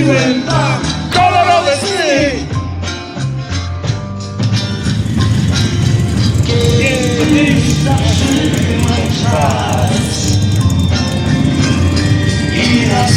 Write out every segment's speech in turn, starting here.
Byłem tam, kolorowe sny Kiedyś zatrzymał czas I na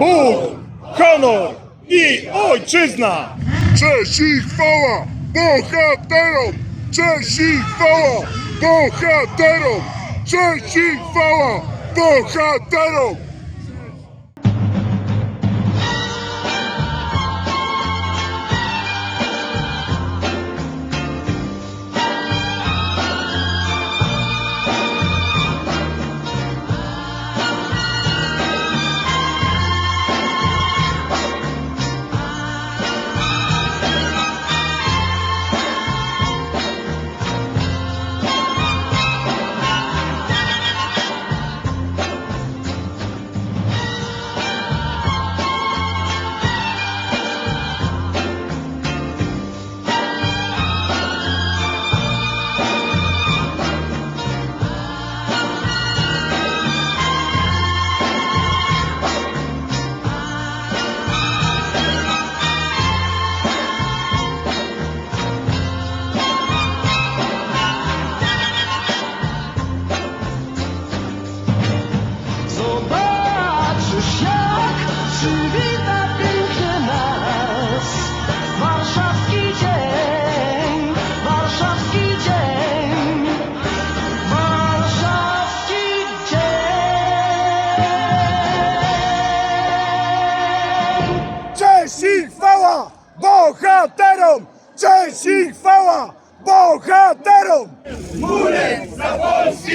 Bóg, honor i ojczyzna! Cześć i chwała bohaterom! Cześć i chwała bohaterom! Cześć i chwała bohaterom!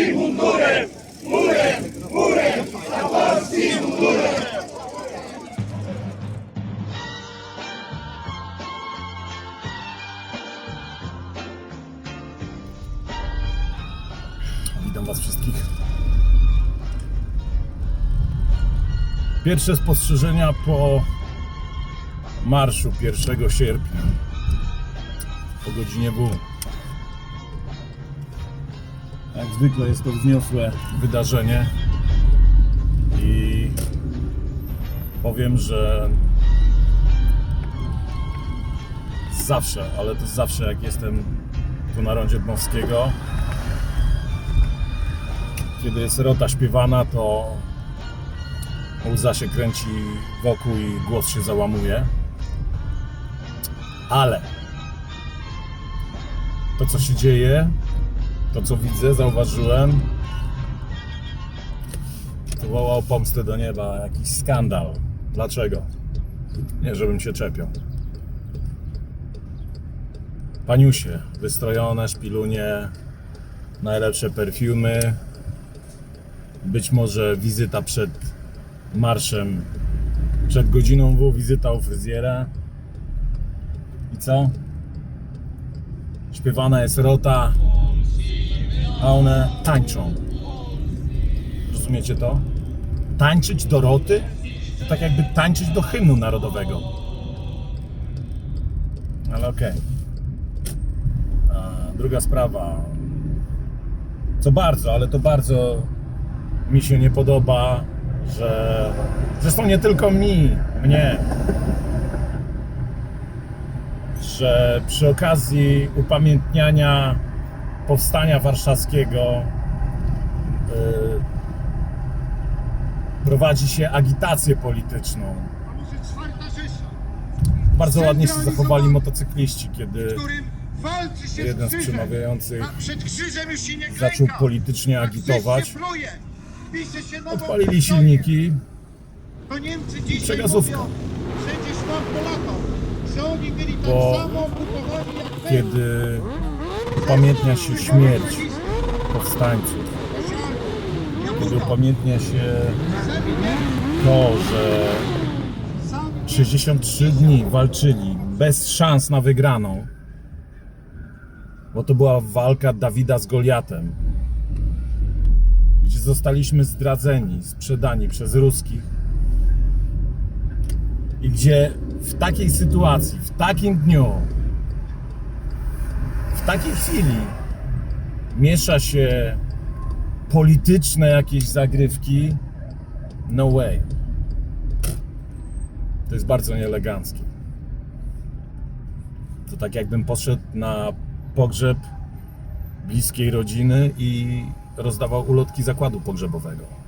Polskim mundurem! Murem, murem za polskim mundurem! Was wszystkich. Pierwsze spostrzeżenia po marszu 1 sierpnia o godzinie W. Jak zwykle jest to wzniosłe wydarzenie i powiem, że zawsze, ale to zawsze jak jestem tu na rondzie Dmowskiego, kiedy jest rota śpiewana, to łza się kręci wokół i głos się załamuje. Ale to, co się dzieje, to, co widzę, zauważyłem, to woła o pomstę do nieba, jakiś skandal. Dlaczego? Nie, żebym się czepiał. Paniusie, wystrojone, szpilunie, najlepsze perfumy, być może wizyta przed marszem, przed godziną W, wizyta u fryzjera. I co? Śpiewana jest rota, a one tańczą. Rozumiecie to? Tańczyć do roty? To tak jakby tańczyć do hymnu narodowego. Ale okej. A Druga sprawa. Co bardzo, ale to bardzo mi się nie podoba, że zresztą nie tylko mi, mnie, że przy okazji upamiętniania powstania warszawskiego yy, prowadzi się agitację polityczną. Bardzo ładnie się zachowali motocykliści, kiedy jeden z przemawiających zaczął politycznie agitować. Odpalili silniki, oni byli tak Bo kiedy upamiętnia się śmierć powstańców, kiedy upamiętnia się to, że 63 dni walczyli bez szans na wygraną, bo to była walka Dawida z Goliatem, gdzie zostaliśmy zdradzeni, sprzedani przez ruskich i gdzie w takiej sytuacji, w takim dniu, w takiej chwili miesza się polityczne jakieś zagrywki, no way. To jest bardzo nieeleganckie. To tak jakbym poszedł na pogrzeb bliskiej rodziny i rozdawał ulotki zakładu pogrzebowego.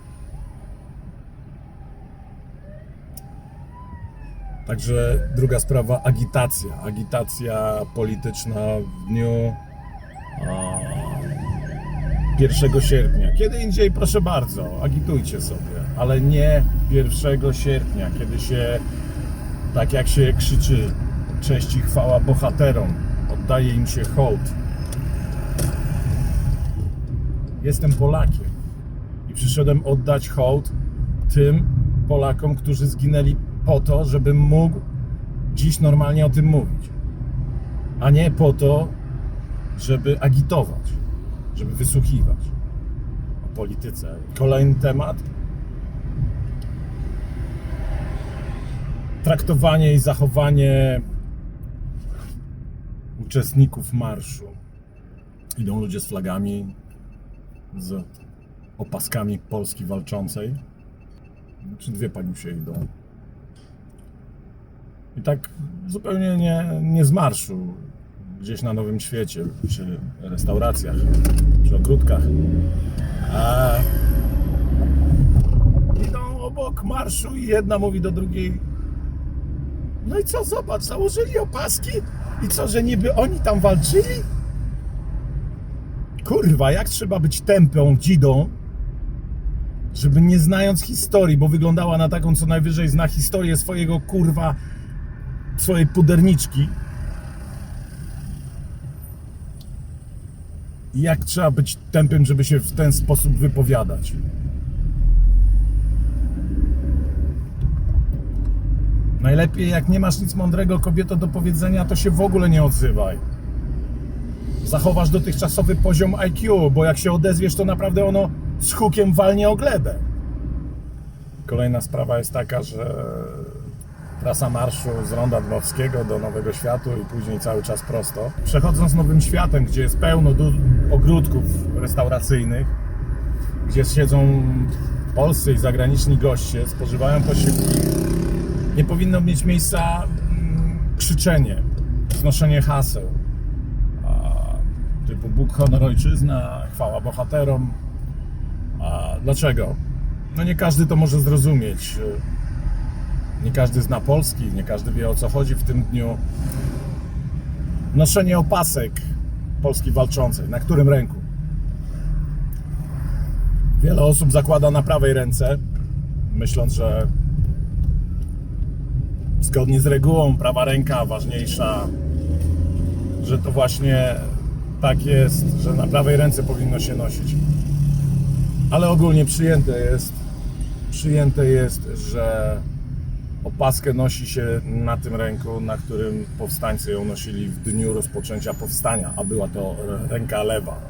Także druga sprawa, agitacja. Agitacja polityczna w dniu a, 1 sierpnia. Kiedy indziej, proszę bardzo, agitujcie sobie, ale nie 1 sierpnia, kiedy się, tak jak się krzyczy, cześć i chwała bohaterom, oddaje im się hołd. Jestem Polakiem i przyszedłem oddać hołd tym Polakom, którzy zginęli po to, żebym mógł dziś normalnie o tym mówić, a nie po to, żeby agitować, żeby wysłuchiwać o polityce. Kolejny temat. Traktowanie i zachowanie uczestników marszu. Idą ludzie z flagami, z opaskami Polski walczącej. Znaczy dwie paniusie idą. I tak zupełnie nie, nie z marszu, gdzieś na Nowym Świecie, przy restauracjach, przy ogródkach. A idą obok marszu i jedna mówi do drugiej no i co, zobacz, założyli opaski i co, że niby oni tam walczyli? Kurwa, jak trzeba być tępą dzidą, żeby nie znając historii, bo wyglądała na taką, co najwyżej zna historię swojego kurwa, swojej puderniczki. Jak trzeba być tępym, żeby się w ten sposób wypowiadać? Najlepiej, jak nie masz nic mądrego kobieto do powiedzenia, to się w ogóle nie odzywaj. Zachowasz dotychczasowy poziom IQ, bo jak się odezwiesz, to naprawdę ono z hukiem walnie o glebę. Kolejna sprawa jest taka, że trasa marszu z Ronda Dmowskiego do Nowego Światu i później cały czas prosto. Przechodząc Nowym Światem, gdzie jest pełno ogródków restauracyjnych, gdzie siedzą polscy i zagraniczni goście, spożywają posiłki, nie powinno mieć miejsca mm, krzyczenie, znoszenie haseł typu Bóg, honor, ojczyzna, chwała bohaterom. A dlaczego? No nie każdy to może zrozumieć. Nie każdy zna polski, nie każdy wie o co chodzi w tym dniu. Noszenie opasek Polski walczącej. Na którym ręku? Wiele osób zakłada na prawej ręce, myśląc, że zgodnie z regułą prawa ręka ważniejsza, że to właśnie tak jest, że na prawej ręce powinno się nosić. Ale ogólnie przyjęte jest, przyjęte jest, że opaskę nosi się na tym ręku, na którym powstańcy ją nosili w dniu rozpoczęcia powstania, a była to ręka lewa.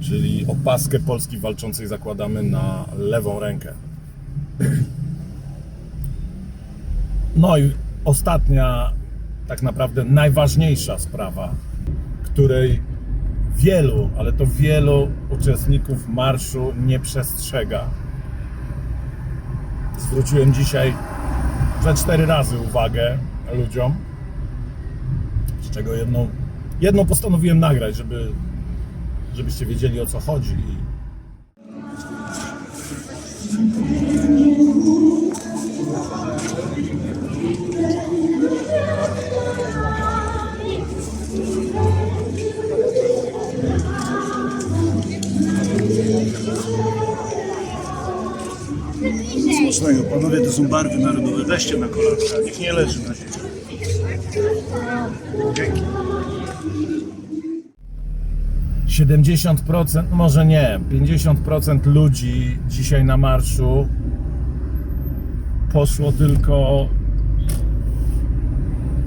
Czyli opaskę Polski walczącej zakładamy na lewą rękę. No i ostatnia, tak naprawdę najważniejsza sprawa, której wielu, ale to wielu uczestników marszu nie przestrzega. Zwróciłem dzisiaj ze cztery razy uwagę ludziom, z czego jedną, jedną postanowiłem nagrać, żeby, żebyście wiedzieli o co chodzi. Strasznego. Panowie, to są barwy narodowe. Weźcie na kolanka, niech nie leży na ziemi. Dzięki. 70%, może nie, 50% ludzi dzisiaj na marszu poszło tylko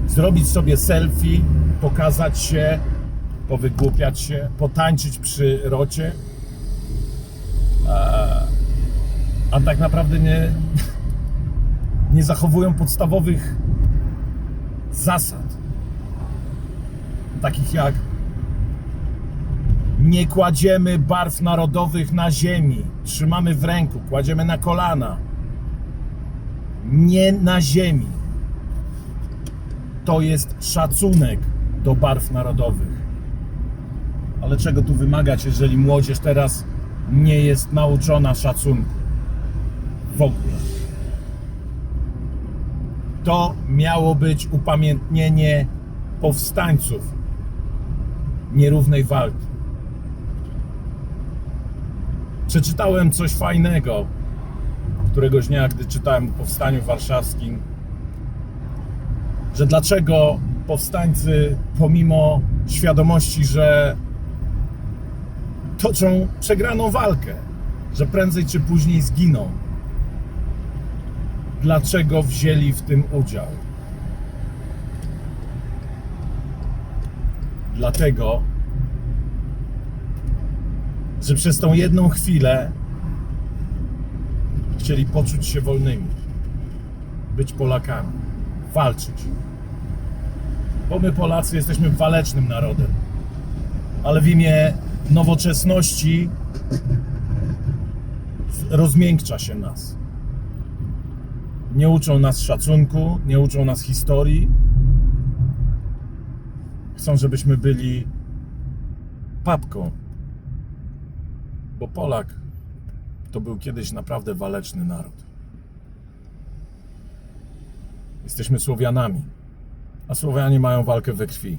zrobić sobie selfie, pokazać się, powygłupiać się, potańczyć przy rocie. A, a tak naprawdę nie, nie zachowują podstawowych zasad. Takich jak nie kładziemy barw narodowych na ziemi, trzymamy w ręku, kładziemy na kolana. Nie na ziemi. To jest szacunek do barw narodowych. Ale czego tu wymagać, jeżeli młodzież teraz nie jest nauczona szacunku? W ogóle. To miało być upamiętnienie powstańców nierównej walki. Przeczytałem coś fajnego któregoś dnia, gdy czytałem o powstaniu warszawskim, że dlaczego powstańcy, pomimo świadomości, że toczą przegraną walkę, że prędzej czy później zginą, dlaczego wzięli w tym udział? Dlatego, że przez tą jedną chwilę chcieli poczuć się wolnymi, być Polakami, walczyć. Bo my Polacy jesteśmy walecznym narodem, ale w imię nowoczesności rozmiękcza się nas. Nie uczą nas szacunku, nie uczą nas historii. Chcą, żebyśmy byli papką, bo Polak to był kiedyś naprawdę waleczny naród. Jesteśmy Słowianami, a Słowianie mają walkę we krwi.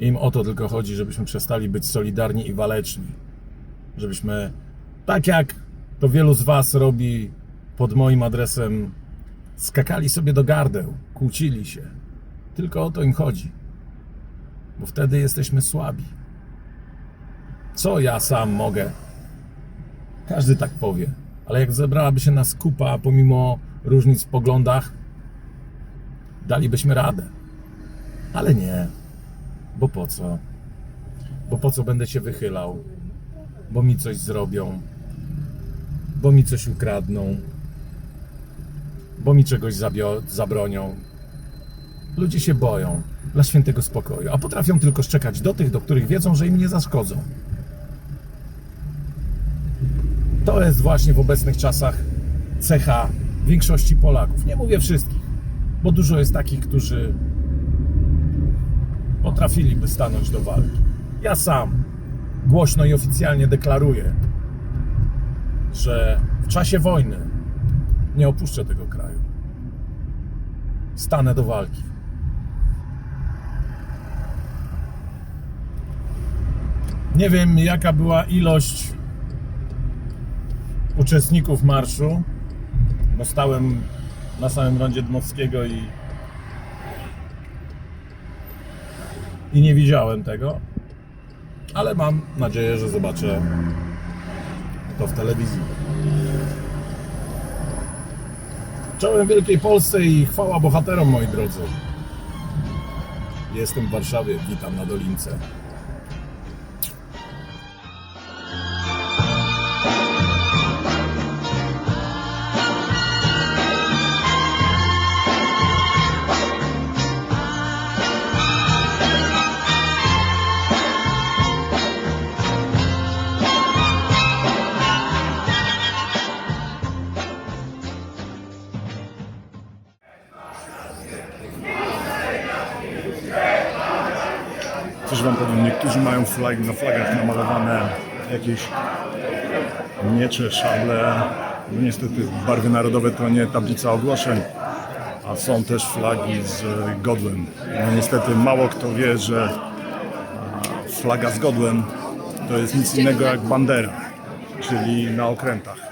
Im o to tylko chodzi, żebyśmy przestali być solidarni i waleczni. Żebyśmy, tak jak to wielu z Was robi pod moim adresem, skakali sobie do gardeł, kłócili się. Tylko o to im chodzi. Bo wtedy jesteśmy słabi. Co ja sam mogę? Każdy tak powie. Ale jak zebrałaby się nas kupa, pomimo różnic w poglądach, dalibyśmy radę. Ale nie. Bo po co? Bo po co będę się wychylał? Bo mi coś zrobią. Bo mi coś ukradną. Bo mi czegoś zabronią. Ludzie się boją dla świętego spokoju, a potrafią tylko szczekać do tych, do których wiedzą, że im nie zaszkodzą. To jest właśnie w obecnych czasach cecha większości Polaków. Nie mówię wszystkich, bo dużo jest takich, którzy potrafiliby stanąć do walki. Ja sam głośno i oficjalnie deklaruję, że w czasie wojny nie opuszczę tego kraju. Stanę do walki. Nie wiem, jaka była ilość uczestników marszu, bo stałem na samym rondzie Dmowskiego i, i nie widziałem tego, ale mam nadzieję, że zobaczę to w telewizji. Czołem Wielkiej Polsce i chwała bohaterom, moi drodzy. Jestem w Warszawie, witam na Dolince. Coś wam powiem, niektórzy mają flag, na flagach namalowane jakieś miecze, szable. No niestety barwy narodowe to nie tablica ogłoszeń, a są też flagi z godłem. No niestety mało kto wie, że flaga z godłem to jest nic innego jak bandera. czyli na okrętach.